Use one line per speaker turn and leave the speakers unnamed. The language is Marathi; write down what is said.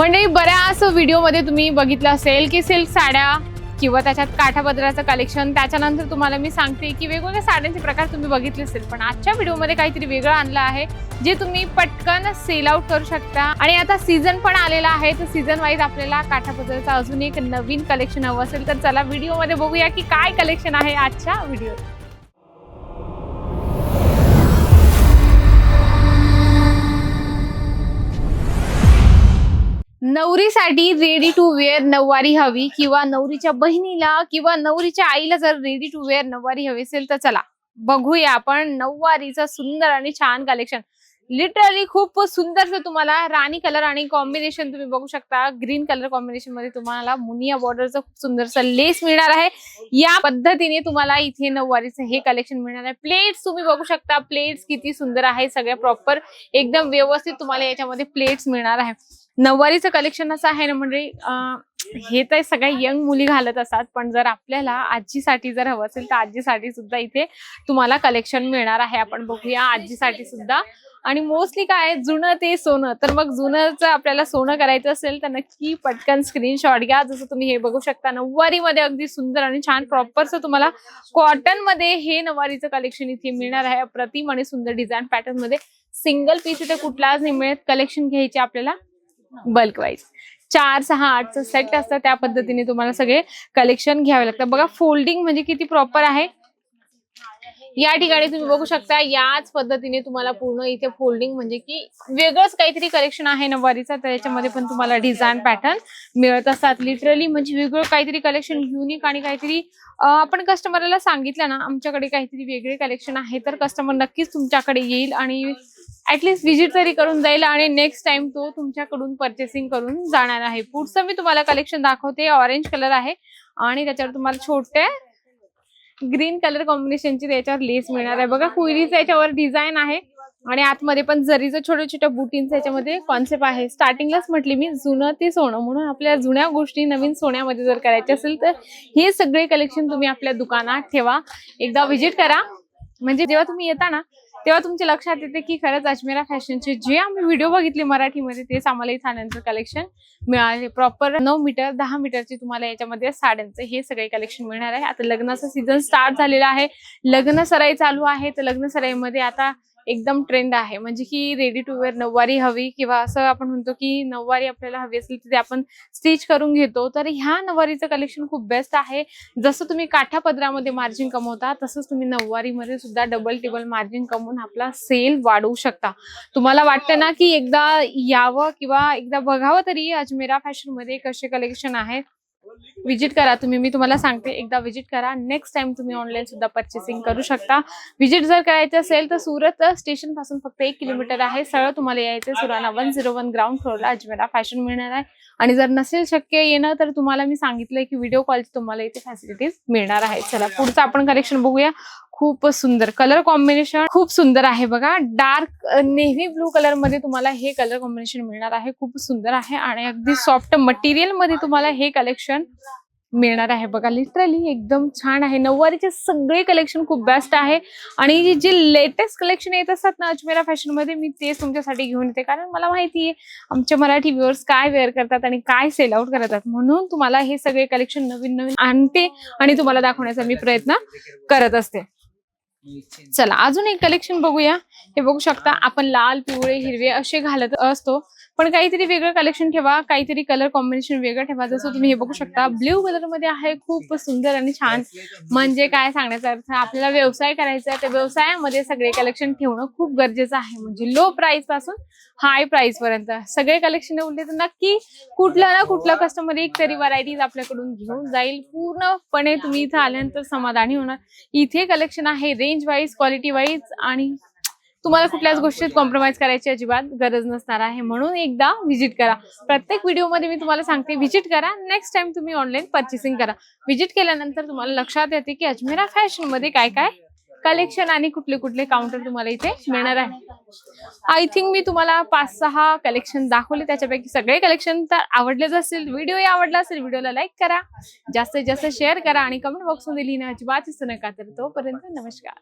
मंडळी बऱ्याच व्हिडिओमध्ये तुम्ही बघितलं असेल की सिल्क साड्या किंवा त्याच्यात काठापदराचं कलेक्शन त्याच्यानंतर तुम्हाला मी सांगते की वेगवेगळ्या साड्यांचे प्रकार तुम्ही बघितले असेल. पण आजच्या व्हिडिओमध्ये काहीतरी वेगळं आणलं आहे जे तुम्ही पटकन सेल आउट करू शकता. आणि आता सीझन पण आलेला आहे तर सीझन वाईज आपल्याला काठापदराचं अजून एक नवीन कलेक्शन हवं असेल तर चला व्हिडिओमध्ये बघूया की काय कलेक्शन आहे आजच्या व्हिडिओ नवरीसाठी रेडी टू वेअर नऊवारी हवी किंवा नवरीच्या बहिणीला किंवा नवरीच्या आईला जर रेडी टू वेअर नऊवारी हवी असेल तर चला बघूया आपण नऊवारीचं सुंदर आणि छान कलेक्शन लिटरली खूप सुंदर तुम्हाला राणी कलर आणि कॉम्बिनेशन तुम्ही बघू शकता. ग्रीन कलर कॉम्बिनेशनमध्ये तुम्हाला मुनिया बॉर्डरचं खूप सुंदरसं लेस मिळणार आहे. या पद्धतीने तुम्हाला इथे नऊवारीचं हे कलेक्शन मिळणार आहे. प्लेट्स तुम्ही बघू शकता. प्लेट्स किती सुंदर आहे सगळ्या प्रॉपर एकदम व्यवस्थित तुम्हाला याच्यामध्ये प्लेट्स मिळणार आहे. नऊवारीचं कलेक्शन असं आहे ना म्हणजे हे तर सगळ्या यंग मुली घालत असतात पण जर आपल्याला आजीसाठी जर हवं असेल तर आजीसाठी सुद्धा इथे तुम्हाला कलेक्शन मिळणार आहे. आपण बघूया आजीसाठी सुद्धा. आणि मोस्टली काय जुनं ते सोनं. तर मग जुनंच आपल्याला सोनं करायचं असेल तर नक्की पटकन स्क्रीनशॉट घ्या. जसं तुम्ही हे बघू शकता नऊवारी मध्ये अगदी सुंदर आणि छान प्रॉपरचं तुम्हाला कॉटनमध्ये हे नऊवारीचं कलेक्शन इथे मिळणार आहे. अप्रतिम आणि सुंदर डिझाईन पॅटर्नमध्ये सिंगल पीस इथे कुठलाच नाही मिळत. कलेक्शन घ्यायचे आपल्याला बल्क वाईज चार सहा आठचं सेट असतं त्या पद्धतीने तुम्हाला सगळे कलेक्शन घ्यावे लागतं बघा फोल्डिंग म्हणजे किती प्रॉपर आहे? या ठिकाणी तुम्ही बघू शकता याच पद्धतीने तुम्हाला पूर्ण इथे फोल्डिंग म्हणजे की वेगळंच काहीतरी कलेक्शन आहे नववारीचा तर याच्यामध्ये पण तुम्हाला डिझाईन पॅटर्न मिळत असतात. लिटरली म्हणजे वेगळं काहीतरी कलेक्शन युनिक आणि काहीतरी आपण कस्टमरला सांगितलं ना आमच्याकडे काहीतरी वेगळे कलेक्शन आहे तर कस्टमर नक्कीच तुमच्याकडे येईल आणि ऍटलीस्ट व्हिजिट तरी करून जाईल आणि नेक्स्ट टाइम तो तुमच्याकडून परचेसिंग करून जाणार आहे. पुढचं मी तुम्हाला कलेक्शन दाखवते. ऑरेंज कलर आहे आणि त्याच्यावर तुम्हाला छोटे ग्रीन कलर कॉम्बिनेशनची त्याच्यावर लेस मिळणार आहे. बघा कुईरीचं याच्यावर डिझाईन आहे आणि आतमध्ये पण जरीचं छोट्या छोट्या बुटींचं याच्यामध्ये कॉन्सेप्ट आहे. स्टार्टिंगलाच म्हटली मी जुनं ते सोनं. म्हणून आपल्या जुन्या गोष्टी नवीन सोन्यामध्ये जर करायचे असेल तर हे सगळे कलेक्शन तुम्ही आपल्या दुकानात ठेवा. एकदा व्हिजिट करा. म्हणजे जेव्हा तुम्ही येता ना तेव्हा तुमच्या लक्षात येते की खरंच अजमेरा फॅशनचे जे आम्ही व्हिडिओ बघितले मराठीमध्ये तेच आम्हाला साड्यांचं आल्यानंतर कलेक्शन मिळाले. प्रॉपर नऊ मीटर दहा मीटरची तुम्हाला याच्यामध्ये साड्यांचं हे सगळे कलेक्शन मिळणार आहे. आता लग्नाचा सीझन स्टार्ट झालेला आहे. लग्न सराई चालू आहे. तर लग्न सराईमध्ये आता एकदम ट्रेंड आहे. म्हणजे की रेडी टू वेअर नऊवारी हवी किंवा असं आपण म्हणतो की नऊवारी आपल्याला हवी असेल तर ते आपण स्टिच करून घेतो. तर ह्या नऊवारीचं कलेक्शन खूप बेस्ट आहे. जसं तुम्ही काठा पदरामध्ये मार्जिन कमवता तसंच तुम्ही नऊवारीमध्ये सुद्धा डबल टेबल मार्जिन कमवून आपला सेल वाढवू शकता. तुम्हाला वाटतं ना की एकदा यावं किंवा एकदा बघावं तरी अजमेरा फॅशनमध्ये कसे कलेक्शन आहेत. विजिट करा. तुम्ही मी तुम्हाला सांगते एकदा विजिट करा. नेक्स्ट टाइम तुम्ही ऑनलाईन सुद्धा परचेसिंग करू शकता. विजिट जर करायचं असेल तर सुरत स्टेशनपासून फक्त एक किलोमीटर आहे. सरळ तुम्हाला यायचं Surana one zero one ground फ्लोरला Ajmera fashion मिळणार आहे. आणि जर नसेल शक्य येणं तर तुम्हाला मी सांगितलंय की व्हिडिओ कॉलची तुम्हाला इथे फॅसिलिटीज मिळणार आहे चला पुढचं आपण कलेक्शन बघूया. खूप सुंदर. कलर कॉम्बिनेशन खूप सुंदर आहे बघा. डार्क नेव्ही ब्लू कलरमध्ये तुम्हाला हे कलर कॉम्बिनेशन मिळणार आहे. खूप सुंदर आहे आणि अगदी सॉफ्ट मटेरियलमध्ये तुम्हाला हे कलेक्शन मिळणार आहे बघा. लिटरली एकदम छान आहे. नऊवारीचे सगळे कलेक्शन खूप बेस्ट आहे. आणि जे लेटेस्ट कलेक्शन येत असतात ना अजमेरा फॅशनमध्ये मी तेच तुमच्यासाठी घेऊन येते. कारण मला माहिती आहे आमचे मराठी व्ह्युअर्स काय वेअर करतात आणि काय सेल आउट करतात. म्हणून तुम्हाला हे सगळे कलेक्शन नवीन नवीन आणते आणि तुम्हाला दाखवण्याचा मी प्रयत्न करत असते. चला अजून एक कलेक्शन बघूया. हे बघू शकता आपण लाल पिवळे हिरवे असे घालत असतो. पण काहीतरी वेगळं कलेक्शन ठेवा काहीतरी कलर कॉम्बिनेशन वेगळं ठेवा. जसं तुम्ही हे बघू शकता ब्ल्यू कलरमध्ये आहे खूप सुंदर आणि छान. म्हणजे काय सांगण्याचा अर्थ आपल्याला व्यवसाय करायचा आहे त्या व्यवसायामध्ये सगळे कलेक्शन ठेवणं खूप गरजेचं आहे. म्हणजे लो प्राइसपासून हाय प्राइस पर्यंत. सगळे कलेक्शन ठेवले तर नक्की कुठलं ना कुठला कस्टमर एक तरी व्हरायटीज आपल्याकडून घेऊन जाईल. पूर्णपणे तुम्ही इथं आल्यानंतर समाधानी होणार. इथे कलेक्शन आहे रेंज वाईज क्वालिटी वाईज आणि तुम्हाला कुठल्याच गोष्टीत कॉम्प्रोमाइज करायची अजिबात गरज नसणार आहे. म्हणून एकदा व्हिजिट करा. प्रत्येक व्हिडिओमध्ये मी तुम्हाला सांगते व्हिजिट करा. नेक्स्ट टाइम तुम्ही ऑनलाईन पर्चेसिंग करा. व्हिजिट केल्यानंतर तुम्हाला लक्षात येते की अजमेरा फॅशनमध्ये काय काय कलेक्शन आणि कुठले कुठले काउंटर तुम्हाला इथे मिळणार आहे. आय थिंक मी तुम्हाला पाच सहा कलेक्शन दाखवले. त्याच्यापैकी सगळे कलेक्शन तर आवडलेच असतील. व्हिडिओ आवडला असेल व्हिडिओला लाईक करा. जास्तीत जास्त शेअर करा आणि कमेंट बॉक्समध्ये लिहिणं अजिबात नका. तर तोपर्यंत नमस्कार.